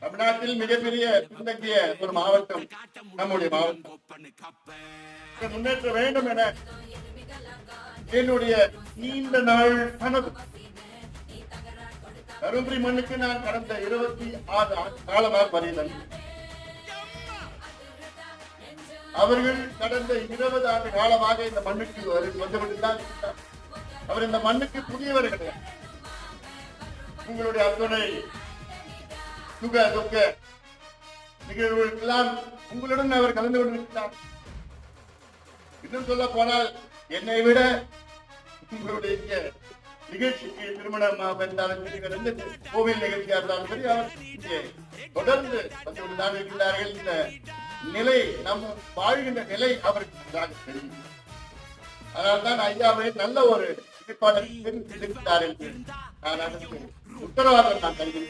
தமிழ்நாட்டில் மிகப்பெரிய பின்தங்கிய ஒரு மாவட்டம் நம்முடைய மாவட்டம். முன்னேற்ற வேண்டும் என என்னுடைய நீண்ட நாள் கனவு. தருமபுரி மண்ணுக்கு நான் கடந்த இருபத்தி ஆறு ஆண்டு காலமாக வருகிறேன். அவர்கள் கடந்த இருபது ஆண்டு காலமாக இந்த மண்ணுக்கு வந்துவிட்டுதான் அவர் இந்த மண்ணுக்கு புதியவர் கிடையாது உங்களுடைய அத்துணை சுக துக்க. நிகழ்வுகளுக்கெல்லாம் உங்களுடன் அவர் கலந்து கொண்டிருக்கிறார். இன்னும் சொல்ல போனால் என்னை விட உங்களுடைய நிகழ்ச்சிக்கு திருமணம் இருந்தாலும் சரி வேற கோவில் நிகழ்ச்சியா இருந்தாலும் சரி அவர் இங்கே தொடர்ந்து வந்து கொண்டுதான் இருக்கிறார்கள். இந்த நிலை நம் வாழ்கின்ற நிலை அவருக்கு நன்றாக தெரியும். அதனால்தான் ஐயாவை நல்ல ஒரு எதிர்ப்பாளர் தெரிவித்தார் என்று நான் அதற்கு உத்தரவாதம் நான் தருகின்றேன்.